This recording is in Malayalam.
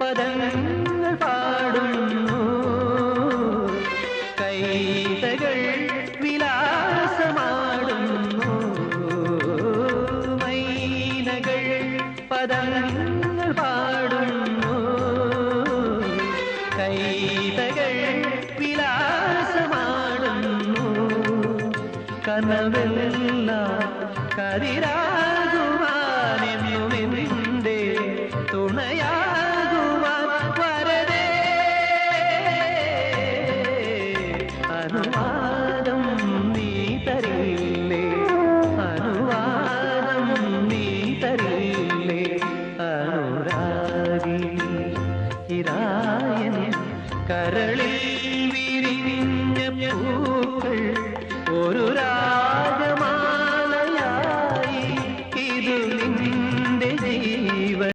പദങ്ങൾ പാടുന്നു. കൈതകൾ വിലാസമാടുന്നു. മൈനകൾ പദങ്ങൾ പാടുന്നു. കൈതകൾ വിലാസമാടുന്നു. കനവെല്ലാം കതിരാകുവാനെന്നുമെന്റെ തുണയ അനുവാദം നീ തരില്ലേ? കരളിൽ വിരിഞ്ഞ പൂ